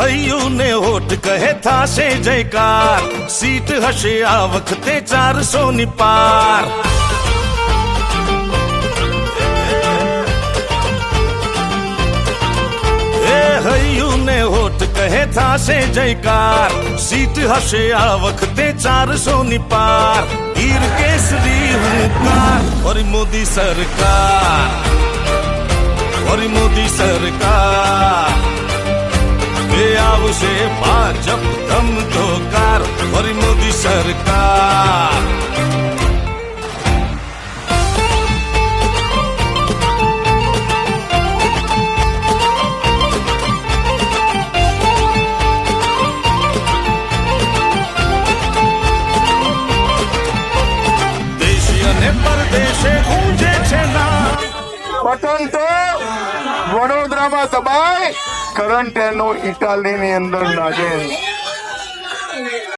अयू ने होठ कहे था से जयकार। सीट हसे आवखते चार सौ निपार। हयू ने होठ कहे था से जयकार। सीट हसे आवखते चार सौ निपार। गिर केसरी हूँ कार, और मोदी सरकार। और मोदी सरकार। से भाजप दम धोकार और मोदी सरकार পর্যন্ত વડોદરામાં સબાય કરંટ એનો ઇટાલીની અંદર નાજે